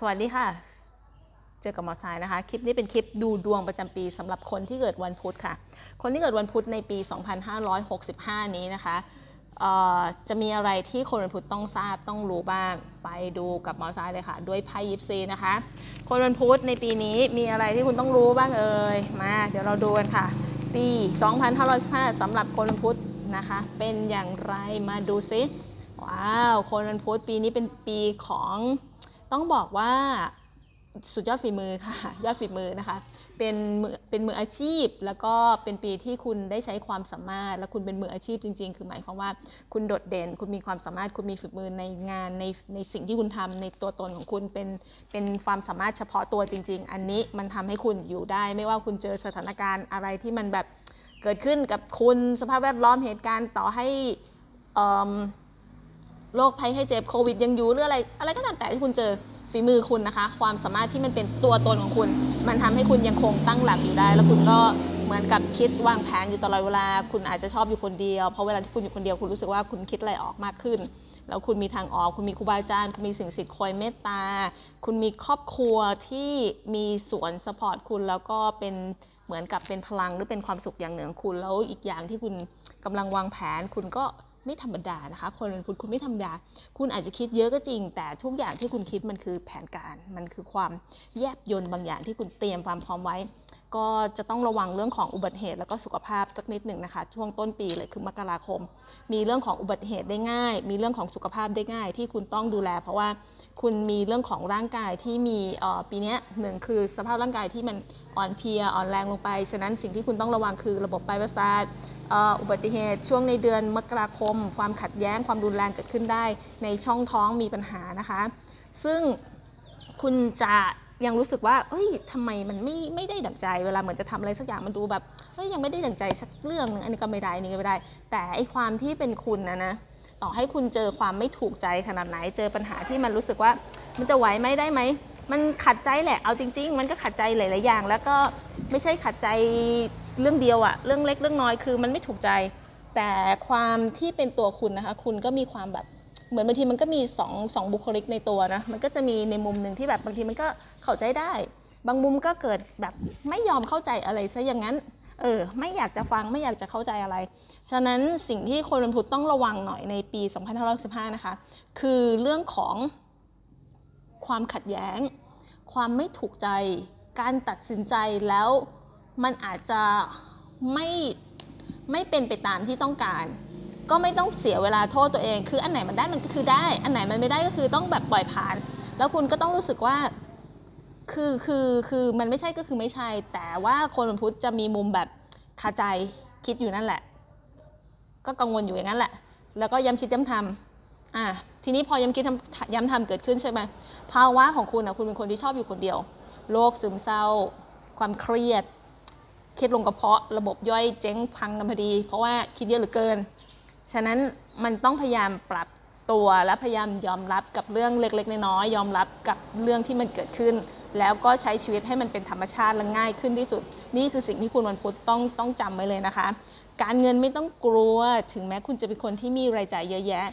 สวัสดีค่ะ เจอกับหมอสายนะคะ คลิปนี้เป็นคลิปดูดวงประจำปีสำหรับคนที่เกิดวันพุธค่ะ คนที่เกิดวันพุธในปี 2565 นี้นะคะเอ่อจะมีอะไรที่คนวันพุธต้องทราบต้องรู้บ้างไปดูกับหมอสายเลยค่ะ ด้วยไพ่ยิปซีนะคะ คนวันพุธในปีนี้มีอะไรที่คุณต้องรู้บ้างเอ่ยมาเดี๋ยวเราดูกันค่ะ ปี 2565สำหรับคนวันพุธนะคะ เป็นอย่างไรมาดูซิว้าว คนวันพุธปีนี้เป็นปีของ ต้องบอกว่าสุดยอดฝีมือค่ะ ยอดฝีมือนะคะ เป็นเป็นมืออาชีพ แล้วก็เป็นปีที่คุณได้ใช้ความสามารถ และคุณเป็นมืออาชีพจริง ๆ คือหมายความว่าคุณโดดเด่น คุณมีความสามารถ คุณมีฝีมือในงานในในสิ่งที่คุณทำในตัวตนของคุณเป็นเป็นความสามารถเฉพาะตัวจริง ๆ อันนี้มันทำให้คุณอยู่ได้ ไม่ว่าคุณเจอสถานการณ์อะไรที่มันแบบเกิดขึ้นกับคุณสภาพแวดล้อมเหตุการณ์ต่อให้อื โรคภัยไข้เจ็บโควิดยังอยู่หรืออะไร อะไรก็ตามแต่ที่คุณเจอฝีมือคุณนะคะ ความสามารถที่มันเป็นตัวตนของคุณ มันทำให้คุณยังคงตั้งหลักอยู่ได้ แล้วคุณก็เหมือนกับคิดวางแผนอยู่ตลอดเวลา คุณอาจจะชอบอยู่คนเดียว เพราะเวลาที่คุณอยู่คนเดียวคุณรู้สึกว่าคุณคิดอะไรออกมากขึ้น แล้วคุณมีทางออกคุณมีครูบาอาจารย์คุณมีสิ่งศักดิ์สิทธิ์คอยเมตตา คุณมีครอบครัวที่มีสวนสปอร์ตคุณแล้วก็เป็นเหมือนกับเป็นพลังหรือเป็นความสุขอย่างหนึ่งของคุณแล้วอีกอย่างที่คุณกำลังวางแผนคุณก็ ไม่ธรรมดานะคะ คนคุณคุณไม่ธรรมดา คุณอาจจะคิดเยอะก็จริง แต่ทุกอย่างที่คุณคิดมันคือแผนการ มันคือความแยบยนต์บางอย่างที่คุณเตรียมความพร้อมไว้ ก็จะต้องระวังเรื่องของอุบัติเหตุ แล้วก็สุขภาพสักนิดหนึ่งนะคะ ช่วงต้นปีเลยคือมกราคม มีเรื่องของอุบัติเหตุได้ง่าย มีเรื่องของสุขภาพได้ง่าย ที่คุณต้องดูแล เพราะว่าคุณมีเรื่องของร่างกายที่มีปีนี้หนึ่งคือสภาพร่างกายที่มันอ่อนเพลียอ่อนแรงลงไป ฉะนั้นสิ่งที่คุณต้องระวังคือระบบปลายประสาทอุบัติเหตุช่วงในเดือนมกราคม ความขัดแย้งความรุนแรงเกิดขึ้นได้ ในช่องท้องมีปัญหานะคะ ซึ่งคุณจะ ยังรู้สึกว่าเอ้ยทำไมมันไม่ไม่ได้ดั่งใจ เวลาเหมือนจะทำอะไรสักอย่างมันดูแบบเฮ้ยยังไม่ได้ดั่งใจสักเรื่องหนึงอันนี้ก็ไม่ได้อันนี้ก็ไม่ได้ แต่ไอความที่เป็นคุณนะนะต่อให้คุณเจอความไม่ถูกใจขนาดไหนเจอปัญหาที่มันรู้สึกว่า มันจะไหวไหมได้ไหมมันขัดใจแหละเอาจริง ๆ มันก็ขัดใจหลาย ๆ อย่าง แล้วก็ไม่ใช่ขัดใจเรื่องเดียวอะเรื่องเล็กเรื่องน้อยคือมันไม่ถูกใจ แต่ความที่เป็นตัวคุณนะคะ คุณก็มีความแบบ เหมือนบางทีมันก็มีสองสองบุคลิกในตัวนะ มันก็จะมีในมุมหนึ่งที่แบบบางทีมันก็เข้าใจได้ บางมุมก็เกิดแบบไม่ยอมเข้าใจอะไรซะอย่างนั้น เออ ไม่อยากจะฟังไม่อยากจะเข้าใจอะไร ฉะนั้นสิ่งที่คนวันพุทธต้องระวังหน่อยในปี 2565 นะคะ คือเรื่องของความขัดแย้ง ความไม่ถูกใจ การตัดสินใจแล้วมันอาจจะไม่ไม่เป็นไปตามที่ต้องการ ก็ไม่ต้องเสียเวลาโทษตัวเอง คืออันไหนมันได้มันก็คือได้ อันไหนมันไม่ได้ก็คือต้องแบบปล่อยผ่าน แล้วคุณก็ต้องรู้สึกว่าคือคือคือมันไม่ใช่ก็คือไม่ใช่ แต่ว่าคนวันพุธจะมีมุมแบบคาใจคิดอยู่นั่นแหละ ก็กังวลอยู่อย่างนั้นแหละ แล้วก็ย้ำคิดย้ำทำอะทีนี้พอย้ำคิดย้ำทำเกิดขึ้นใช่ไหมภาวะของคุณอะคุณเป็นคนที่ชอบอยู่คนเดียวโรคซึมเศร้า ความเครียด เครียดลงกระเพาะ ระบบย่อยเจ๊งพังกันพอดี เพราะว่าคิดเยอะเหลือเกิน ฉะนั้นมันต้องพยายามปรับตัวและพยายามยอมรับกับเรื่องเล็ก ๆ น้อยๆยอมรับกับเรื่องที่มันเกิดขึ้น แล้วก็ใช้ชีวิตให้มันเป็นธรรมชาติและง่ายขึ้นที่สุด นี่คือสิ่งที่คุณวันพุธต้องต้องจำไว้เลยนะคะ การเงินไม่ต้องกลัวถึงแม้คุณจะเป็นคนที่มีรายจ่ายเยอะแยะ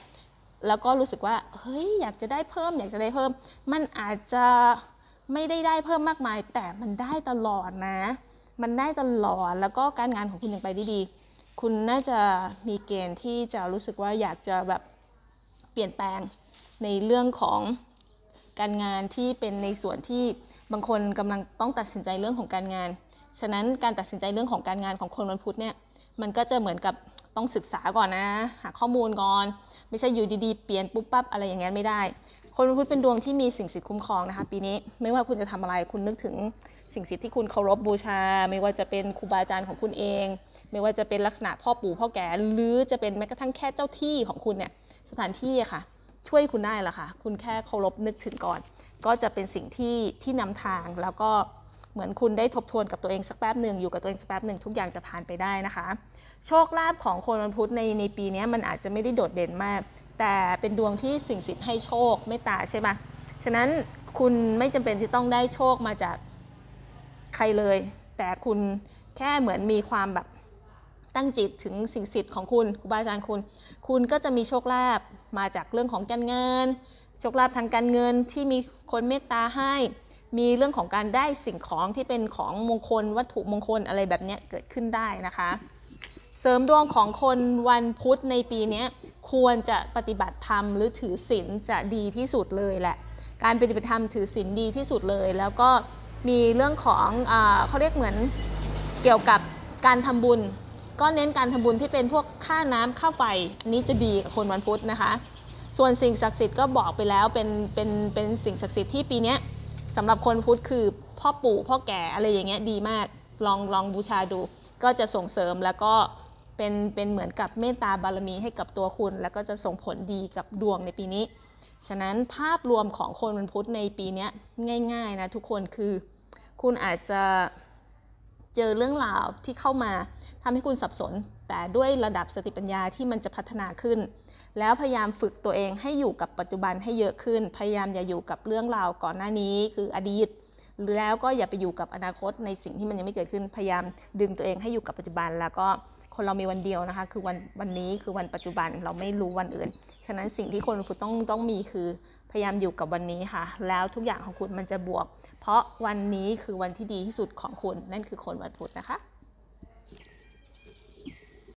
แล้วก็รู้สึกว่าเฮ้ยอยากจะได้เพิ่ม อยากจะได้เพิ่ม มันอาจจะไม่ได้ได้เพิ่มมากมาย แต่มันได้ตลอดนะ มันได้ตลอดแล้วก็การงานของคุณยังไปได้ดี คุณน่าจะมีเกณฑ์ที่จะรู้สึกว่าอยากจะแบบเปลี่ยนแปลงในเรื่องของการงานที่เป็นในส่วนที่บางคนกำลังต้องตัดสินใจเรื่องของการงาน ฉะนั้นการตัดสินใจเรื่องของการงานของคนวันพุธเนี่ย มันก็จะเหมือนกับต้องศึกษาก่อนนะ หาข้อมูลก่อน ไม่ใช่อยู่ดีๆ เปลี่ยนปุ๊บปั๊บอะไรอย่างนั้นไม่ได้ คนวันพุธเป็นดวงที่มีสิ่งศักดิ์สิทธิ์คุ้มครองนะคะ ปีนี้ไม่ว่าคุณจะทำอะไรคุณนึกถึง สิ่งศักดิ์สิทธิ์ที่คุณเคารพบูชา ไม่ว่าจะเป็นครูบาอาจารย์ของคุณเอง ไม่ว่าจะเป็นลักษณะพ่อปู่พ่อแก่หรือจะเป็นแม้กระทั่งแค่เจ้าที่ของคุณเนี่ยสถานที่อะค่ะ ช่วยคุณได้ละค่ะ คุณแค่เคารพนึกถึงก่อน ก็จะเป็นสิ่งที่ที่นำทางแล้วก็เหมือนคุณได้ทบทวนกับตัวเองสักแป๊บหนึ่งอยู่กับตัวเองสักแป๊บหนึ่งทุกอย่างจะผ่านไปได้นะคะ โชคลาภของคนวันพุธในในปีนี้มันอาจจะไม่ได้โดดเด่นมาก แต่เป็นดวงที่สิ่งศักดิ์สิทธิ์ให้โชคเมตตาใช่ไหมฉะนั้นคุณไม่จำเป็นที่ต้องได้โชคมาจาก ใครเลย แต่คุณแค่เหมือนมีความแบบตั้งจิตถึงสิ่งศักดิ์สิทธิ์ของคุณครูบาอาจารย์คุณ คุณก็จะมีโชคลาภมาจากเรื่องของการเงิน โชคลาภทางการเงินที่มีคนเมตตาให้ มีเรื่องของการได้สิ่งของที่เป็นของมงคล วัตถุมงคลอะไรแบบนี้เกิดขึ้นได้นะคะ เสริมดวงของคนวันพุธในปีนี้ควรจะปฏิบัติธรรมหรือถือศีลจะดีที่สุดเลยแหละ การปฏิบัติธรรมถือศีลดีที่สุดเลย แล้วก็ มีเรื่องของอเขาเรียกเหมือนเกี่ยวกับการทำบุญ ก็เน้นการทำบุญที่เป็นพวกค่าน้ำค่าไฟ อันนี้จะดีกับคนวันพุธนะคะ ส่วนสิ่งศักดิ์สิทธิ์ก็บอกไปแล้วเป็นเป็นเป็นสิ่งศักดิ์สิทธิ์ที่ปีนี้ยสำหรับคนพุธคือพ่อปู่พ่อแก่อะไรอย่างเงี้ยดีมากลองลองบูชาดู ก็จะส่งเสริมแล้วก็เป็นเป็นเหมือนกับเมตตาบารมีให้กับตัวคุณ แล้วก็จะส่งผลดีกับดวงในปีนี้ ฉะนั้นภาพรวมของคนวันพุธในปีนี้ง่าย ๆ นะทุกคนคือ คุณอาจจะเจอเรื่องราวที่เข้ามาทำให้คุณสับสน แต่ด้วยระดับสติปัญญาที่มันจะพัฒนาขึ้น แล้วพยายามฝึกตัวเองให้อยู่กับปัจจุบันให้เยอะขึ้น พยายามอย่าอยู่กับเรื่องราวก่อนหน้านี้ คืออดีตแล้วก็อย่าไปอยู่กับอนาคตในสิ่งที่มันยังไม่เกิดขึ้น พยายามดึงตัวเองให้อยู่กับปัจจุบัน แล้วก็คนเรามีวันเดียวนะคะ คือวันวันนี้คือวันปัจจุบันเราไม่รู้วันอื่น ฉะนั้นสิ่งที่คนพุทธต้องต้องมีคือ พยายามอยู่กับวันนี้ค่ะ แล้วทุกอย่างของคุณมันจะบวก เพราะวันนี้คือวันที่ดีที่สุดของคุณ นั่นคือคนวันพุธนะคะ